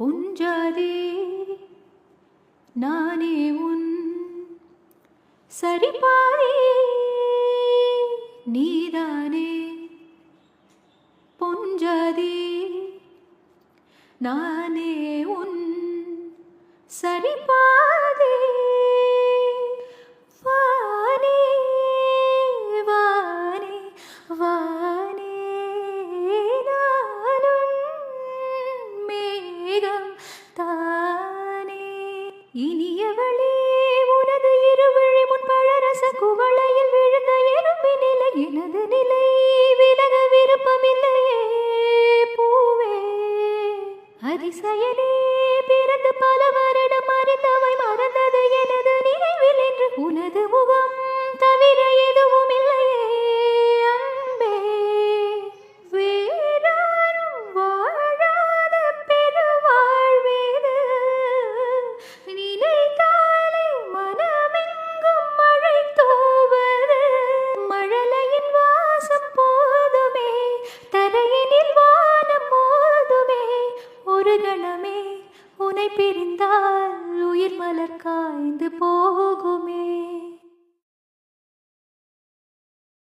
பொஞ்சாதே நானே உன் சரிபாதி நீதானே. பொஞ்சாதே நானே உன் சரிபா இனியவளே உனது இருவழி முன் பழரச குவளையில் விழுந்த எறும்பி நிலை எனது நிலை விலக விருப்பமில்லையே பூவே. அதிசயனே பிறந்து பல வருடம் அறிந்தவை மறந்தது எனது ஒரு உனை பிரிந்தால் உயிர் மலர் காய்ந்து போ.